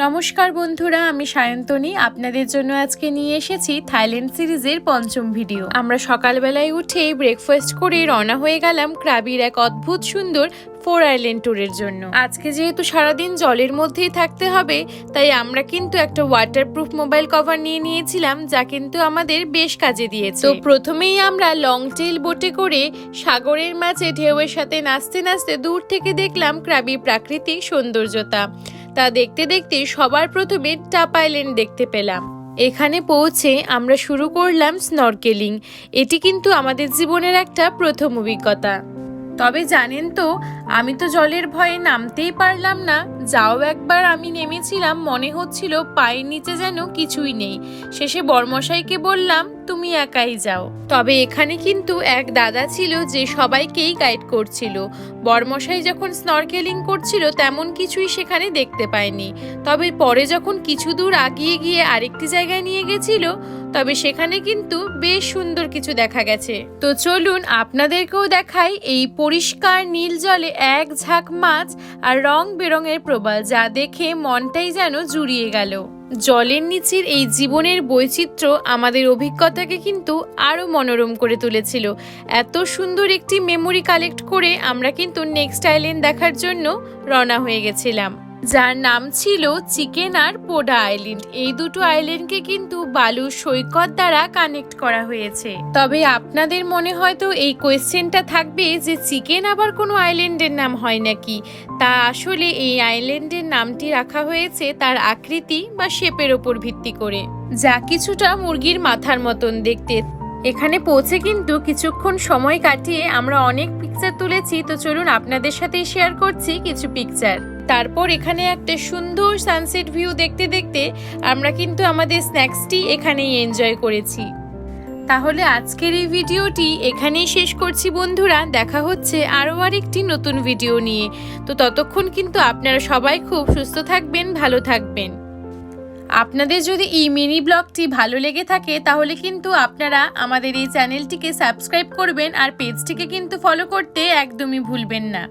নমস্কার বন্ধুরা, আমি সায়ন্তনী। আপনাদের জন্য আজকে নিয়ে এসেছি থাইল্যান্ড সিরিজের পঞ্চম ভিডিও। আমরা সকালবেলায় উঠে ব্রেকফাস্ট করে রওনা হয়ে গেলাম ক্রাবির এক অদ্ভুত সুন্দর ফোর আইল্যান্ড ট্যুরের জন্য। আজকে যেহেতু সারাদিন জলের মধ্যেই থাকতে হবে, তাই আমরা কিন্তু একটা ওয়াটারপ্রুফ মোবাইল কভার নিয়ে নিয়েছিলাম, যা কিন্তু আমাদের বেশ কাজে দিয়েছে। তো প্রথমেই আমরা লং টেল বোটে করে সাগরের মাঝে ঢেউয়ের সাথে নাচতে নাচতে দূর থেকে দেখলাম ক্রাবির প্রাকৃতিক সৌন্দর্যতা। তা দেখতে দেখতে সবার প্রথমে টাপ আইল্যান্ড দেখতে পেলাম। এখানে পৌঁছে আমরা শুরু করলাম স্নরকেলিং। এটি কিন্তু আমাদের জীবনের একটা প্রথম অভিজ্ঞতা। তবে জানেন তো, আমি তো জলের ভয়ে নামতেই পারলাম না। যাও একবার, আমি নেমেছিলাম, মনে হচ্ছিল পায়ের নিচে যেন কিছুই নেই। শেষে বর্মশাইকে বললাম, তুমি একাই যাও। তবে এখানে কিন্তু এক দাদা ছিল যে সবাইকেই গাইড করছিল। বর্মশাই যখন স্নরকেলিং করছিল, তেমন কিছুই সেখানে দেখতে পায়নি। তবে পরে যখন কিছু দূর আগিয়ে গিয়ে আরেকটি জায়গায় নিয়ে গেছিল তবে সেখানে কিন্তু বেশ সুন্দর কিছু দেখা গেছে। তো চলুন আপনাদেরকেও দেখাই এই পরিষ্কার নীল জলে এক ঝাঁক মাছ আর রং বেরঙের প্রবাল যা দেখে মনটাই যেন জুড়িয়ে গেল। জলের নিচের এই জীবনের বৈচিত্র্য আমাদের অভিজ্ঞতাকে কিন্তু আরও মনোরম করে তুলেছিল। এত সুন্দর একটি মেমোরি কালেক্ট করে আমরা কিন্তু নেক্সট আইল্যান্ড দেখার জন্য রওনা হয়ে গেছিলাম। যার নাম ছিল চিকেন আর পোডা আইল্যান্ড। এই দুটো আইল্যান্ডকে কিন্তু বালু সৈকত দ্বারা কানেক্ট করা হয়েছে। তবে আপনাদের মনে হয়তো এই কোয়েশ্চেনটা থাকবে যে চিকেন আবার কোনো আইল্যান্ডের নাম হয় নাকি? তা আসলে এই আইল্যান্ডের নামটি রাখা হয়েছে তার আকৃতি বা শেপের ওপর ভিত্তি করে। যা কিছুটা মুরগির মাথার মতন দেখতে। এখানে পৌঁছে কিন্তু কিছুক্ষণ সময় কাটিয়ে আমরা অনেক পিকচার তুলেছি। তো চলুন আপনাদের সাথেই শেয়ার করছি কিছু পিকচার তারপর এখানে একটা সুন্দর সানসেট ভিউ দেখতে দেখতে আমরা কিন্তু আমাদের স্ন্যাক্সটি এখানেই এনজয় করেছি। তাহলে আজকের এই ভিডিওটি এখানেই শেষ করছি বন্ধুরা, দেখা হচ্ছে আরও আরেকটি নতুন ভিডিও নিয়ে। তো ততক্ষণ কিন্তু আপনারা সবাই খুব সুস্থ থাকবেন, ভালো থাকবেন। আপনাদের যদি এই মিনি ব্লগটি ভালো লেগে থাকে, তাহলে কিন্তু আপনারা আমাদের এই চ্যানেলটিকে সাবস্ক্রাইব করবেন আর পেজটিকে কিন্তু ফলো করতে একদমই ভুলবেন না।